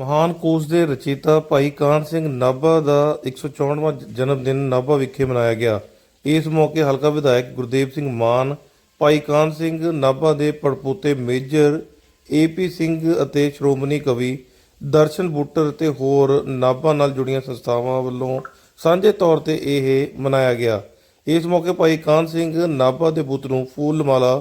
ਮਹਾਨ ਕੋਸ਼ ਦੇ ਰਚੇਤਾ ਭਾਈ ਕਾਨ ਸਿੰਘ ਨਾਭਾ ਦਾ 164ਵਾਂ ਜਨਮ ਦਿਨ ਨਾਭਾ ਵਿਖੇ ਮਨਾਇਆ ਗਿਆ। ਇਸ ਮੌਕੇ ਹਲਕਾ ਵਿਧਾਇਕ ਗੁਰਦੇਵ ਸਿੰਘ ਮਾਨ, ਭਾਈ ਕਾਨ ਸਿੰਘ ਨਾਭਾ ਦੇ ਪੜਪੋਤੇ ਮੇਜਰ ਏਪੀ ਸਿੰਘ ਅਤੇ ਸ਼੍ਰੋਮਣੀ ਕਵੀ ਦਰਸ਼ਨ ਬੁੱਟਰ ਅਤੇ ਹੋਰ ਨਾਭਾ ਨਾਲ ਜੁੜੀਆਂ ਸੰਸਥਾਵਾਂ ਵੱਲੋਂ ਸਾਂਝੇ ਤੌਰ ਤੇ ਇਹ ਮਨਾਇਆ ਗਿਆ। ਇਸ ਮੌਕੇ ਭਾਈ ਕਾਨ ਸਿੰਘ ਨਾਭਾ ਦੇ ਬੁੱਤ ਨੂੰ ਫੂਲ ਮਾਲਾ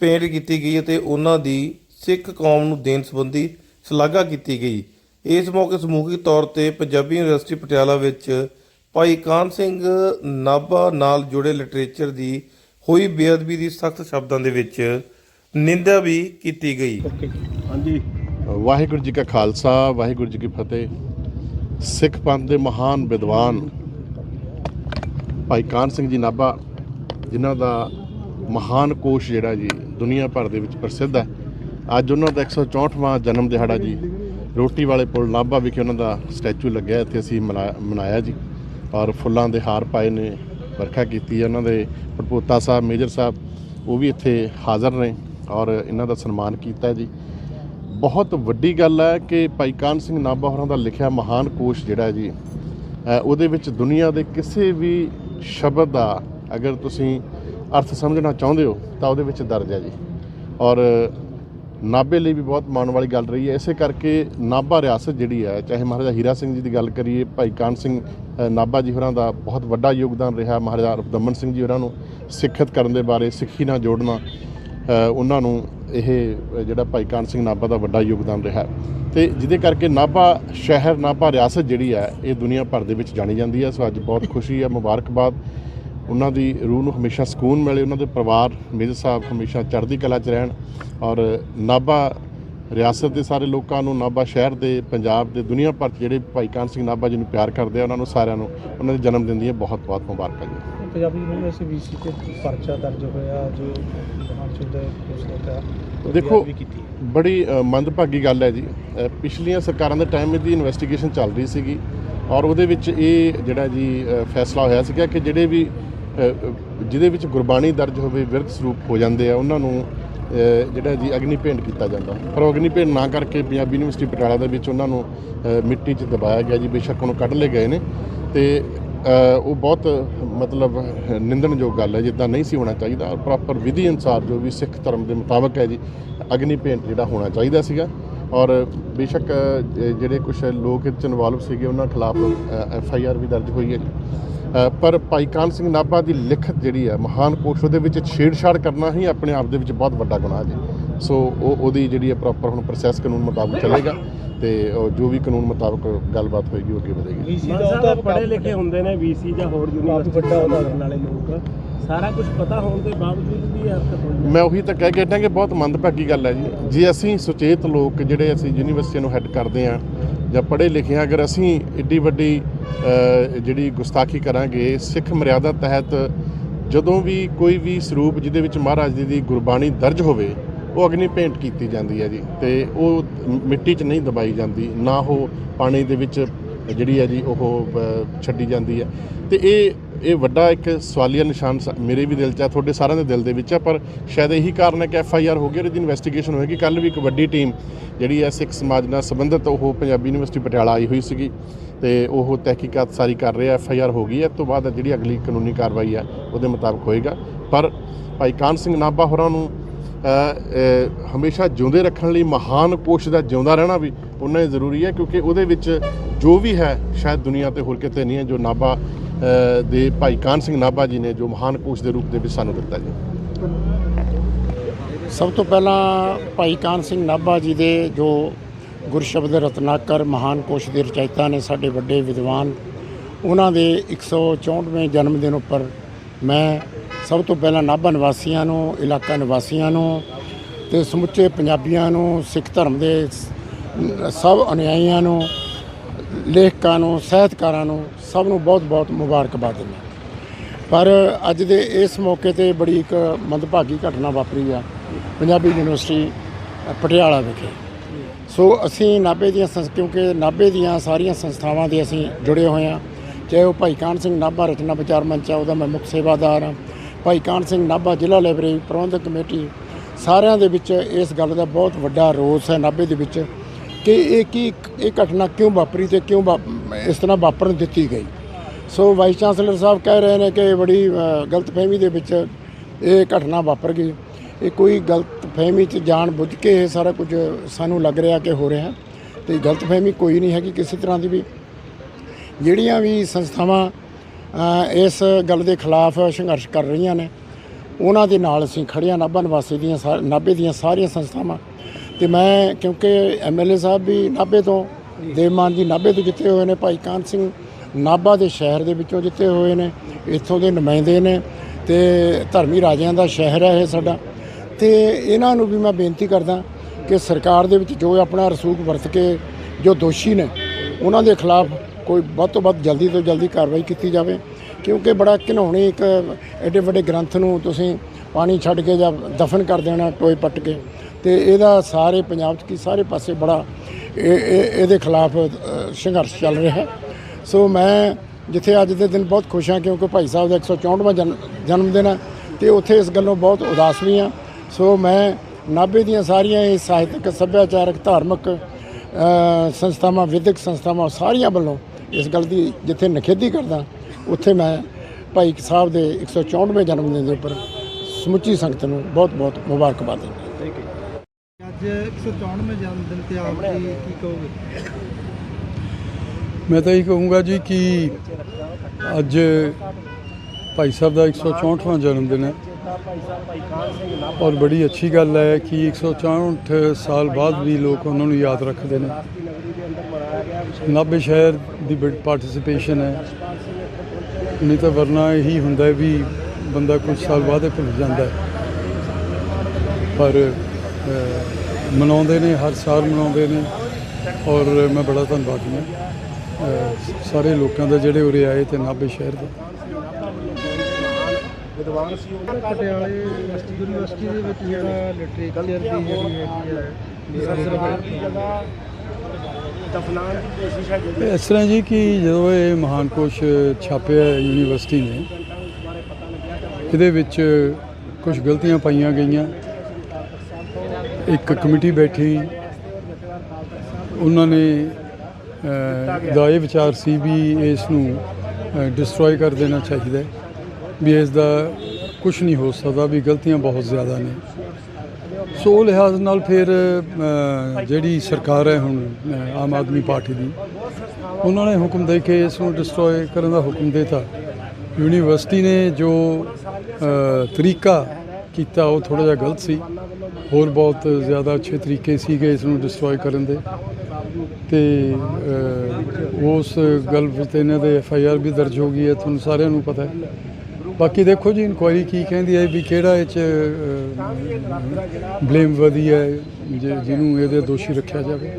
ਭੇਂਟ ਕੀਤੀ ਗਈ ਅਤੇ ਉਹਨਾਂ ਦੀ ਸਿੱਖ ਕੌਮ ਨੂੰ ਦੇਣ ਸੰਬੰਧੀ ਸ਼ਲਾਘਾ ਕੀਤੀ ਗਈ। ਇਸ ਮੌਕੇ ਸਮੂਹਿਕ ਤੌਰ ਤੇ ਪੰਜਾਬੀ ਯੂਨੀਵਰਸਿਟੀ ਪਟਿਆਲਾ ਵਿੱਚ ਭਾਈ ਕਾਨ ਸਿੰਘ ਨਾਭਾ ਨਾਲ ਜੁੜੇ ਲਿਟਰੇਚਰ ਦੀ ਹੋਈ ਬੇਅਦਬੀ ਦੀ ਸਖਤ ਸ਼ਬਦਾਂ ਦੇ ਵਿੱਚ ਨਿੰਦਾ ਵੀ ਕੀਤੀ ਗਈ। ਹਾਂਜੀ। ਵਾਹਿਗੁਰੂ ਜੀ ਕਾ ਖਾਲਸਾ ਵਾਹਿਗੁਰੂ ਜੀ ਕੀ ਫਤਿਹ। ਸਿੱਖ ਪੰਥ ਦੇ ਮਹਾਨ ਵਿਦਵਾਨ ਭਾਈ ਕਾਨ ਸਿੰਘ ਜੀ ਨਾਭਾ ਜਿਨ੍ਹਾਂ ਦਾ ਮਹਾਨ ਕੋਸ਼ ਜਿਹੜਾ ਜੀ ਦੁਨੀਆ ਭਰ ਦੇ ਵਿੱਚ ਪ੍ਰਸਿੱਧ ਹੈ ਅੱਜ ਉਹਨਾਂ ਦਾ 164ਵਾਂ ਜਨਮ ਦਿਹਾੜਾ ਜੀ। ਰੋਟੀ ਵਾਲੇ ਪੁਲ ਨਾਭਾ ਵਿਖੇ ਉਹਨਾਂ ਦਾ ਸਟੈਚੂ ਲੱਗਿਆ, ਇੱਥੇ ਅਸੀਂ ਮਨਾ- ਮਨਾਇਆ ਜੀ। ਔਰ ਫੁੱਲਾਂ ਦੇ ਹਾਰ ਪਾਏ ਨੇ, ਵਰਖਾ ਕੀਤੀ ਹੈ। ਉਹਨਾਂ ਦੇ ਪੜਪੋਤਾ ਸਾਹਿਬ, ਮੇਜਰ ਸਾਹਿਬ, ਉਹ ਵੀ ਇੱਥੇ ਹਾਜ਼ਰ ਨੇ ਔਰ ਇਹਨਾਂ ਦਾ ਸਨਮਾਨ ਕੀਤਾ ਜੀ। ਬਹੁਤ ਵੱਡੀ ਗੱਲ ਹੈ ਕਿ ਭਾਈ ਕਾਨ ਸਿੰਘ ਨਾਭਾ ਹੋਰਾਂ ਦਾ ਲਿਖਿਆ ਮਹਾਨ ਕੋਸ਼ ਜਿਹੜਾ ਜੀ ਉਹਦੇ ਵਿੱਚ ਦੁਨੀਆ ਦੇ ਕਿਸੇ ਵੀ ਸ਼ਬਦ ਦਾ ਅਗਰ ਤੁਸੀਂ ਅਰਥ ਸਮਝਣਾ ਚਾਹੁੰਦੇ ਹੋ ਤਾਂ ਉਹਦੇ ਵਿੱਚ ਦਰਜ ਹੈ ਜੀ। ਔਰ ਨਾਭੇ ਲਈ ਵੀ ਬਹੁਤ ਮਾਣ ਵਾਲੀ ਗੱਲ ਰਹੀ ਹੈ। ਇਸੇ ਕਰਕੇ ਨਾਭਾ ਰਿਆਸਤ ਜਿਹੜੀ ਹੈ, ਚਾਹੇ ਮਹਾਰਾਜਾ ਹੀਰਾ ਸਿੰਘ ਜੀ ਦੀ ਗੱਲ ਕਰੀਏ, ਭਾਈ ਕਾਨ ਸਿੰਘ ਨਾਭਾ ਜੀ ਹੋਰਾਂ ਦਾ ਬਹੁਤ ਵੱਡਾ ਯੋਗਦਾਨ ਰਿਹਾ, ਮਹਾਰਾਜਾ ਰਬਦਮਨ ਸਿੰਘ ਜੀ ਹੋਰਾਂ ਨੂੰ ਸਿੱਖਿਅਤ ਕਰਨ ਦੇ ਬਾਰੇ, ਸਿੱਖੀ ਨਾਲ ਜੋੜਨਾ ਉਹਨਾਂ ਨੂੰ ਇਹ ਜਿਹੜਾ ਭਾਈ ਕਾਨ ਸਿੰਘ ਨਾਭਾ ਦਾ ਵੱਡਾ ਯੋਗਦਾਨ ਰਿਹਾ। ਤੇ ਜਿਹਦੇ ਕਰਕੇ ਨਾਭਾ ਸ਼ਹਿਰ, ਨਾਭਾ ਰਿਆਸਤ ਜਿਹੜੀ ਹੈ, ਇਹ ਦੁਨੀਆ ਭਰ ਦੇ ਵਿੱਚ ਜਾਣੀ ਜਾਂਦੀ ਹੈ। ਸੋ ਅੱਜ ਬਹੁਤ ਖੁਸ਼ੀ ਹੈ, ਮੁਬਾਰਕਬਾਦ। ਉਹਨਾਂ ਦੀ ਰੂਹ ਨੂੰ ਹਮੇਸ਼ਾ ਸਕੂਨ ਮਿਲੇ ਉਹਨਾਂ ਦੇ ਪਰਿਵਾਰ ਮੇਜਰ ਸਾਹਿਬ ਹਮੇਸ਼ਾ ਚੜ੍ਹਦੀ ਕਲਾ 'ਚ ਰਹਿਣ ਔਰ ਨਾਭਾ ਰਿਆਸਤ ਦੇ ਸਾਰੇ ਲੋਕਾਂ ਨੂੰ ਨਾਭਾ ਸ਼ਹਿਰ ਦੇ ਪੰਜਾਬ ਦੇ ਦੁਨੀਆ ਭਰ 'ਚ ਜਿਹੜੇ ਭਾਈ ਕਾਨ ਸਿੰਘ ਨਾਭਾ ਜੀ ਨੂੰ ਪਿਆਰ ਕਰਦੇ ਆ ਉਹਨਾਂ ਨੂੰ ਸਾਰਿਆਂ ਨੂੰ ਉਹਨਾਂ ਦੇ ਜਨਮ ਦਿਨ ਦੀਆਂ ਬਹੁਤ ਬਹੁਤ ਮੁਬਾਰਕਾਂ ਜੀ। ਪੰਜਾਬੀ ਯੂਨੀਵਰਸਿਟੀ ਵੀਸੀ ਤੇ ਪਰਚਾ ਦਰਜ ਹੋਇਆ ਜੋ ਹਿਮਾਚਲ ਦੇ ਉਸ ਦਾ ਦੇਖੋ, ਬੜੀ ਮੰਦਭਾਗੀ ਗੱਲ ਹੈ ਜੀ। ਪਿਛਲੀਆਂ ਸਰਕਾਰਾਂ ਦੇ ਟਾਈਮ ਇਹਦੀ ਇਨਵੈਸਟੀਗੇਸ਼ਨ ਚੱਲ ਰਹੀ ਸੀਗੀ ਔਰ ਉਹਦੇ ਵਿੱਚ ਇਹ ਜਿਹੜਾ ਜੀ ਫੈਸਲਾ ਹੋਇਆ ਸੀਗਾ ਕਿ ਜਿਹੜੇ ਵੀ ਜਿਹਦੇ ਵਿੱਚ ਗੁਰਬਾਣੀ ਦਰਜ ਹੋਵੇ ਵਿਰਧ ਸਰੂਪ ਹੋ ਜਾਂਦੇ ਆ, ਉਹਨਾਂ ਨੂੰ ਜਿਹੜਾ ਜੀ ਅਗਨੀ ਭੇਂਟ ਕੀਤਾ ਜਾਂਦਾ। ਪਰ ਉਹ ਅਗਨੀ ਭੇਂਟ ਨਾ ਕਰਕੇ ਪੰਜਾਬੀ ਯੂਨੀਵਰਸਿਟੀ ਪਟਿਆਲਾ ਦੇ ਵਿੱਚ ਉਹਨਾਂ ਨੂੰ ਮਿੱਟੀ 'ਚ ਦਬਾਇਆ ਗਿਆ ਜੀ, ਬੇਸ਼ੱਕ ਉਹਨੂੰ ਕੱਢ ਲਏ ਗਏ ਨੇ। ਤੇ ਉਹ ਬਹੁਤ, ਮਤਲਬ, ਨਿੰਦਣਯੋਗ ਗੱਲ ਹੈ, ਜਿੱਦਾਂ ਨਹੀਂ ਸੀ ਹੋਣਾ ਚਾਹੀਦਾ। ਔਰ ਪ੍ਰੋਪਰ ਵਿਧੀ ਅਨੁਸਾਰ ਜੋ ਵੀ ਸਿੱਖ ਧਰਮ ਦੇ ਮੁਤਾਬਕ ਹੈ ਜੀ, ਅਗਨੀ ਭੇਂਟ ਜਿਹੜਾ ਹੋਣਾ ਚਾਹੀਦਾ ਸੀਗਾ। ਔਰ ਬੇਸ਼ੱਕ ਜਿਹੜੇ ਕੁਝ ਲੋਕ ਇਹ 'ਚ ਇਨਵੋਲਵ ਸੀਗੇ, ਉਹਨਾਂ ਖਿਲਾਫ ਐਫ ਆਈ ਆਰ ਵੀ ਦਰਜ ਹੋਈ ਹੈ ਜੀ। ਪਰ ਭਾਈ ਕਾਨ ਸਿੰਘ ਨਾਭਾ ਦੀ ਲਿਖਤ ਜਿਹੜੀ ਹੈ ਮਹਾਨ ਕੋਸ਼ ਉਹਦੇ ਵਿੱਚ ਛੇੜਛਾੜ ਕਰਨਾ ਹੀ ਆਪਣੇ ਆਪ ਦੇ ਵਿੱਚ ਬਹੁਤ ਵੱਡਾ ਗੁਨਾਹ ਜੀ। ਸੋ ਉਹ ਉਹਦੀ ਜਿਹੜੀ ਹੈ ਪ੍ਰੋਪਰ ਹੁਣ ਪ੍ਰੋਸੈਸ ਕਾਨੂੰਨ ਮੁਤਾਬਕ ਚੱਲੇਗਾ ਤੇ ਉਹ ਜੋ ਵੀ ਕਾਨੂੰਨ ਮੁਤਾਬਕ ਗੱਲਬਾਤ ਹੋਏਗੀ ਉਹ ਅੱਗੇ ਵਧੇਗੀ। ਵੀਸੀ ਮਾਨ ਦਾ ਸਾਹਿਬ ਉਹਦਾ ਪੜ੍ਹੇ ਲਿਖੇ ਹੁੰਦੇ ਨੇ ਵੀਸੀ ਜਾਂ ਹੋਰ ਯੂਨੀਵਰਸਿਟੀ ਵੱਡਾ ਉਹਦਾ ਕਰਨ ਵਾਲੇ ਲੋਕ ਸਾਰਾ ਕੁਝ ਪਤਾ ਹੋਣ ਦੇ ਬਾਵਜੂਦ ਵੀ ਅਰਥ ਹੋਈ ਮੈਂ ਉਹੀ ਤਾਂ ਕਹਿ ਕੇ ਹਟਾਂ ਕਿ ਬਹੁਤ ਮੰਦਭਾਗੀ ਗੱਲ ਹੈ ਜੀ। ਜੇ ਅਸੀਂ ਸੁਚੇਤ ਲੋਕ ਜਿਹੜੇ ਅਸੀਂ ਯੂਨੀਵਰਸਿਟੀਆਂ ਨੂੰ ਹੈੱਡ ਕਰਦੇ ਆ ਜਾਂ ਪੜ੍ਹੇ ਲਿਖੇ ਹਾਂ ਅਗਰ ਅਸੀਂ ਏਡੀ ਵੱਡੀ ਜਿਹੜੀ ਗੁਸਤਾਖੀ ਕਰਾਂਗੇ, ਸਿੱਖ ਮਰਿਆਦਾ ਤਹਿਤ ਜਦੋਂ ਵੀ ਕੋਈ ਵੀ ਸਰੂਪ ਜਿਹਦੇ ਵਿੱਚ ਮਹਾਰਾਜ ਜੀ ਦੀ ਗੁਰਬਾਣੀ ਦਰਜ ਹੋਵੇ, ਉਹ ਅਗਨੀ ਭੇਂਟ ਕੀਤੀ ਜਾਂਦੀ ਹੈ ਜੀ। ਤੇ ਉਹ ਮਿੱਟੀ 'ਚ ਨਹੀਂ ਦਬਾਈ ਜਾਂਦੀ, ਨਾ ਉਹ ਪਾਣੀ ਦੇ ਵਿੱਚ ਜਿਹੜੀ ਹੈ ਜੀ ਉਹ ਛੱਡੀ ਜਾਂਦੀ ਹੈ। ਤੇ ਇਹ ਇਹ ਵੱਡਾ ਇੱਕ ਸਵਾਲੀਆ ਨਿਸ਼ਾਨ ਸ- ਮੇਰੇ ਵੀ ਦਿਲ 'ਚ ਆ, ਤੁਹਾਡੇ ਸਾਰਿਆਂ ਦੇ ਦਿਲ ਦੇ ਵਿੱਚ ਆ, ਪਰ ਸ਼ਾਇਦ ਇਹੀ ਕਾਰਨ ਹੈ ਕਿ ਐਫ ਆਈ ਆਰ ਹੋ ਗਈ ਔਰ ਇਹਦੀ ਇਨਵੈਸਟੀਗੇਸ਼ਨ ਹੋਏਗੀ। ਕੱਲ ਵੀ ਇੱਕ ਵੱਡੀ ਟੀਮ ਜਿਹੜੀ ਹੈ ਸਿੱਖ ਸਮਾਜ ਨਾਲ ਸੰਬੰਧਿਤ, ਉਹ ਪੰਜਾਬੀ ਯੂਨੀਵਰਸਿਟੀ ਪਟਿਆਲਾ ਆਈ ਹੋਈ ਸੀਗੀ ਤੇ ਉਹ ਤਹਿਕੀਕਾਤ ਸਾਰੀ ਕਰ ਰਿਹਾ ਆ, ਐਫ ਆਈ ਆਰ ਹੋ ਗਈ ਹੈ। ਇਸ ਤੋਂ ਬਾਅਦ ਜਿਹੜੀ ਅਗਲੀ ਕਾਨੂੰਨੀ ਕਾਰਵਾਈ ਹੈ ਉਹਦੇ ਮੁਤਾਬਕ ਹੋਏਗਾ। ਪਰ ਭਾਈ ਕਾਨ ਸਿੰਘ ਨਾਭਾ ਹੋਰਾਂ ਨੂੰ ਹਮੇਸ਼ਾ ਜਿਉਂਦੇ ਰੱਖਣ ਲਈ ਮਹਾਨ ਕੋਸ਼ ਦਾ ਜਿਉਂਦਾ ਰਹਿਣਾ ਵੀ ਉਹਨਾਂ ਹੀ ਜ਼ਰੂਰੀ ਹੈ, ਕਿਉਂਕਿ ਉਹਦੇ ਵਿੱਚ ਜੋ ਵੀ ਹੈ, ਸ਼ਾਇਦ ਦੁਨੀਆ ਤੇ ਹੋਰ ਕਿਤੇ ਨਹੀਂ ਹੈ, ਜੋ ਨਾਭਾ ਦੇ ਭਾਈ ਕਾਨ ਸਿੰਘ ਨਾਭਾ ਜੀ ਨੇ ਜੋ ਮਹਾਨ ਕੋਸ਼ ਦੇ ਰੂਪ ਦੇ ਵਿੱਚ ਸਾਨੂੰ ਦਿੱਤਾ ਜੀ। ਸਭ ਤੋਂ ਪਹਿਲਾਂ ਭਾਈ ਕਾਨ ਸਿੰਘ ਨਾਭਾ ਜੀ ਦੇ ਜੋ ਗੁਰਸ਼ਬਦ ਰਤਨਾਕਰ ਮਹਾਨ ਕੋਸ਼ ਦੇ ਰਚయిਤਾ ਨੇ ਸਾਡੇ ਵੱਡੇ ਵਿਦਵਾਨ, ਉਹਨਾਂ ਦੇ 164ਵੇਂ ਜਨਮ ਦਿਨ ਉੱਪਰ ਮੈਂ ਸਭ ਤੋਂ ਪਹਿਲਾਂ ਨਾਭਾ ਨਿਵਾਸੀਆਂ ਨੂੰ, ਇਲਾਕਾ ਨਿਵਾਸੀਆਂ ਨੂੰ ਤੇ ਸਮੁੱਚੇ ਪੰਜਾਬੀਆਂ ਨੂੰ, ਸਿੱਖ ਧਰਮ ਦੇ ਸਭ ਅਨੁਯਾਈਆਂ ਨੂੰ ਲੇਖਕਾਂ ਨੂੰ, ਸਾਹਿਤਕਾਰਾਂ ਨੂੰ ਸਭ ਨੂੰ ਬਹੁਤ-ਬਹੁਤ ਮੁਬਾਰਕਬਾਦ ਦਿੰਦਾ ਪਰ ਅੱਜ ਦੇ ਇਸ ਮੌਕੇ ਤੇ ਬੜੀ ਇੱਕ ਮੰਦਭਾਗੀ ਘਟਨਾ ਵਾਪਰੀ ਆ, ਪੰਜਾਬੀ ਯੂਨੀਵਰਸਿਟੀ ਪਟਿਆਲਾ ਵਿਖੇ। ਸੋ ਅਸੀਂ ਨਾਭੇ ਦੀਆਂ ਸੰਸ, ਕਿਉਂਕਿ ਨਾਭੇ ਦੀਆਂ ਸਾਰੀਆਂ ਸੰਸਥਾਵਾਂ ਦੇ ਅਸੀਂ ਜੁੜੇ ਹੋਏ ਹਾਂ। ਚਾਹੇ ਉਹ ਭਾਈ ਕਾਨ ਸਿੰਘ ਨਾਭਾ ਰਚਨਾ ਵਿਚਾਰ ਮੰਚ ਆ, ਉਹਦਾ ਮੈਂ ਮੁੱਖ ਸੇਵਾਦਾਰ ਹਾਂ। ਭਾਈ ਕਾਨ ਸਿੰਘ ਨਾਭਾ ਜ਼ਿਲ੍ਹਾ ਲਾਇਬ੍ਰੇਰੀ ਪ੍ਰਬੰਧਕ ਕਮੇਟੀ, ਸਾਰਿਆਂ ਦੇ ਵਿੱਚ ਇਸ ਗੱਲ ਦਾ ਬਹੁਤ ਵੱਡਾ ਰੋਸ ਹੈ ਨਾਭੇ ਦੇ ਵਿੱਚ। ਕਿ ਇਹ ਕੀ ਇਹ ਘਟਨਾ ਕਿਉਂ ਵਾਪਰੀ ਤੇ ਕਿਉਂ ਵਾ- ਇਸ ਤਰ੍ਹਾਂ ਵਾਪਰਨ ਦਿੱਤੀ ਗਈ? ਸੋ ਵਾਈਸ ਚਾਂਸਲਰ ਸਾਹਿਬ ਕਹਿ ਰਹੇ ਨੇ ਕਿ ਬੜੀ ਅ, ਗਲਤਫਹਿਮੀ ਦੇ ਵਿੱਚ ਇਹ ਘਟਨਾ ਵਾਪਰ ਗਈ। ਇਹ ਕੋਈ ਗਲਤਫਹਿਮੀ ਚ ਜਾਣ ਬੁੱਝ ਕੇ ਇਹ ਸਾਰਾ ਕੁਝ ਸਾਨੂੰ ਲੱਗ ਰਿਹਾ ਕਿ ਹੋ ਰਿਹਾ। ਤੇ ਗਲਤਫਹਿਮੀ ਕੋਈ ਨਹੀਂ ਹੈਗੀ ਕਿਸੇ ਤਰ੍ਹਾਂ ਦੀ ਵੀ। ਜਿਹੜੀਆਂ ਵੀ ਸੰਸਥਾਵਾਂ ਇਸ ਗੱਲ ਦੇ ਖਿਲਾਫ ਸੰਘਰਸ਼ ਕਰ ਰਹੀਆਂ ਨੇ ਉਹਨਾਂ ਦੇ ਨਾਲ ਅਸੀਂ ਖੜੀਆਂ ਨਾਭਾ ਨਿਵਾਸੀ ਦੀਆਂ ਸਾ- ਨਾਭੇ ਦੀਆਂ ਸਾਰੀਆਂ ਸੰਸਥਾਵਾਂ ਤੇ ਮੈਂ ਕਿਉਂਕਿ ਐਮਐਲਏ ਸਾਹਿਬ ਵੀ ਨਾਭੇ ਤੋਂ ਦੇਵਮਾਨ ਜੀ ਨਾਭੇ ਤੋਂ ਜਿੱਤੇ ਹੋਏ ਨੇ, ਭਾਈ ਕਾਨ ਸਿੰਘ ਨਾਭਾ ਦੇ ਸ਼ਹਿਰ ਦੇ ਵਿੱਚੋਂ ਜਿੱਤੇ ਹੋਏ ਨੇ, ਇੱਥੋਂ ਦੇ ਨੁਮਾਇੰਦੇ ਨੇ ਤੇ ਧਰਮੀ ਰਾਜਿਆਂ ਦਾ ਸ਼ਹਿਰ ਹੈ ਇਹ ਸਾਡਾ। ਤੇ ਇਹਨਾਂ ਨੂੰ ਵੀ ਮੈਂ ਬੇਨਤੀ ਕਰਦਾ ਕਿ ਸਰਕਾਰ ਦੇ ਵਿੱਚ ਜੋ ਆਪਣਾ ਰਸੂਖ ਵਰਤ ਕੇ ਜੋ ਦੋਸ਼ੀ ਨੇ, ਉਹਨਾਂ ਦੇ ਖਿਲਾਫ ਕੋਈ ਵੱਧ ਤੋਂ ਵੱਧ ਜਲਦੀ ਤੋਂ ਜਲਦੀ ਕਾਰਵਾਈ ਕੀਤੀ ਜਾਵੇ, ਕਿਉਂਕਿ ਬੜਾ ਘਿਨੌਣੀ ਇੱਕ ਐਡੇ ਵੱਡੇ ਗ੍ਰੰਥ ਨੂੰ ਤੁਸੀਂ ਪਾਣੀ ਛੱਡ ਕੇ ਜਾਂ ਦਫਨ ਕਰ ਦੇਣਾ, ਟੋਏ ਪੱਟ ਕੇ। ਤੇ ਇਹਦਾ ਸਾਰੇ ਪੰਜਾਬ 'ਚ ਕੀ ਸਾਰੇ ਪਾਸੇ ਬੜਾ ਇਹ ਇਹ- ਇਹਦੇ ਖਿਲਾਫ ਸੰਘਰਸ਼ ਚੱਲ ਰਿਹਾ। ਹੈ ਸੋ ਮੈਂ ਜਿੱਥੇ ਅੱਜ ਦੇ ਦਿਨ ਬਹੁਤ ਖੁਸ਼ ਹਾਂ ਕਿਉਂਕਿ ਭਾਈ ਸਾਹਿਬ ਦਾ 164ਵਾਂ ਜਨ- ਜਨਮ ਦਿਨ ਹੈ ਤੇ ਉੱਥੇ ਇਸ ਗੱਲੋਂ ਬਹੁਤ ਉਦਾਸ ਵੀ ਹਾਂ। ਸੋ ਮੈਂ ਨਾਭੇ ਦੀਆਂ ਸਾਰੀਆਂ ਇਹ ਸਾਹਿਤਕ, ਸੱਭਿਆਚਾਰਕ, ਧਾਰਮਿਕ ਸੰਸਥਾਵਾਂ, ਵਿਦਿਅਕ ਸੰਸਥਾਵਾਂ ਸਾਰੀਆਂ ਵੱਲੋਂ ਇਸ ਗੱਲ ਦੀ ਜਿੱਥੇ ਨਿਖੇਧੀ ਕਰਦਾ, ਉੱਥੇ ਮੈਂ ਭਾਈ ਸਾਹਿਬ ਦੇ 164ਵੇਂ ਜਨਮ ਦਿਨ ਦੇ ਉੱਪਰ ਸਮੁੱਚੀ ਸੰਗਤ ਨੂੰ ਬਹੁਤ ਬਹੁਤ ਮੁਬਾਰਕਬਾਦ ਦਿੰਦਾ ਥੈਂਕ ਯੂ ਅੱਜ 164ਵੇਂ ਜਨਮ ਦਿਨ ਤੇ ਆਪ ਜੀ ਕੀ ਕਹੋਗੇ? ਮੈਂ ਤਾਂ ਇਹ ਕਹੂੰਗਾ ਜੀ ਕਿ ਅੱਜ ਭਾਈ ਸਾਹਿਬ ਦਾ 164ਵਾਂ ਜਨਮ ਦਿਨ ਹੈ। ਔਰ ਬੜੀ ਅੱਛੀ ਗੱਲ ਹੈ ਕਿ 164 ਸਾਲ ਬਾਅਦ ਵੀ ਲੋਕ ਉਹਨਾਂ ਨੂੰ ਯਾਦ ਰੱਖਦੇ ਨੇ। ਨਾਭੇ ਸ਼ਹਿਰ ਦੀ ਬੜੀ ਪਾਰਟਿਸਿਪੇਸ਼ਨ ਹੈ। ਨਹੀਂ ਤਾਂ ਵਰਨਾ ਇਹੀ ਹੁੰਦਾ ਹੈ ਵੀ ਬੰਦਾ ਕੁਝ ਸਾਲ ਬਾਅਦ ਹੀ ਭੁੱਲ ਜਾਂਦਾ ਹੈ। ਪਰ ਮਨਾਉਂਦੇ ਨੇ ਹਰ ਸਾਲ ਮਨਾਉਂਦੇ ਨੇ। ਔਰ ਮੈਂ ਬੜਾ ਧੰਨਵਾਦੀ ਹਾਂ। ਸਾਰੇ ਲੋਕਾਂ ਦਾ ਜਿਹੜੇ ਉਰੇ ਆਏ ਤੇ ਨਾਭੇ ਸ਼ਹਿਰ ਦੇ। ਪਟਿਆਲੇ ਯੂਨੀਵਰਸਿਟੀ ਯੂਨੀਵਰਸਿਟੀ ਦੇ ਵਿੱਚ ਜਿਹੜਾ ਲਿਟਰੇਚਰ ਦੀ ਜਿਹੜੀ ਹੈਗੀ ਹੈ ਦਫਨਾਨ ਦੀ ਕੋਸ਼ਿਸ਼ ਹੈ। ਜਿਹੜੀ ਇਸ ਤਰ੍ਹਾਂ ਜੀ ਕਿ ਜਦੋਂ ਇਹ ਮਹਾਨ ਕੋਸ਼ ਛਾਪਿਆ ਯੂਨੀਵਰਸਿਟੀ ਨੇ ਇਹਦੇ ਵਿੱਚ ਕੁਝ ਗਲਤੀਆਂ ਪਾਈਆਂ ਗਈਆਂ। ਇੱਕ ਕਮੇਟੀ ਬੈਠੀ। ਉਹਨਾਂ ਨੇ ਦਾ ਇਹ ਵਿਚਾਰ ਸੀ ਵੀ ਇਸ ਨੂੰ ਡਿਸਟਰੋਏ ਕਰ ਦੇਣਾ ਚਾਹੀਦਾ ਵੀ ਇਸ ਦਾ ਕੁਝ ਨਹੀਂ ਹੋ ਸਕਦਾ, ਵੀ ਗਲਤੀਆਂ ਬਹੁਤ ਜ਼ਿਆਦਾ ਨੇ। ਸੋ ਉਹ ਲਿਹਾਜ਼ ਨਾਲ ਫਿਰ ਜਿਹੜੀ ਸਰਕਾਰ ਹੈ ਹੁਣ ਆਮ ਆਦਮੀ ਪਾਰਟੀ ਦੀ, ਉਹਨਾਂ ਨੇ ਹੁਕਮ ਦੇ ਕੇ ਇਸ ਨੂੰ ਡਿਸਟਰੋਏ ਕਰਨ ਦਾ ਹੁਕਮ ਦਿੱਤਾ। ਯੂਨੀਵਰਸਿਟੀ ਨੇ ਜੋ ਤਰੀਕਾ ਕੀਤਾ, ਉਹ ਥੋੜਾ ਜਿਹਾ ਗਲਤ ਸੀ। ਹੋਰ ਬਹੁਤ ਜ਼ਿਆਦਾ ਅੱਛੇ ਤਰੀਕੇ ਸੀਗੇ ਇਸ ਨੂੰ ਡਿਸਟਰੋਏ ਕਰਨ ਦੇ। ਤੇ ਉਸ ਗੱਲ 'ਤੇ ਇਹਨਾਂ ਦੇ ਐਫ ਆਈ ਆਰ ਵੀ ਦਰਜ ਹੋ ਗਈ ਹੈ, ਤੁਹਾਨੂੰ ਸਾਰਿਆਂ ਨੂੰ ਪਤਾ ਹੈ। ਬਾਕੀ ਦੇਖੋ ਜੀ ਇਨਕੁਆਇਰੀ ਕੀ ਕਹਿੰਦੀ ਹੈ ਵੀ ਕਿਹੜਾ ਇਹ ਚ ਬਲੇਮ ਵਧੀ ਹੈ ਜਿਹਨੂੰ ਇਹਦੇ ਦੋਸ਼ੀ ਰੱਖਿਆ ਜਾਵੇ।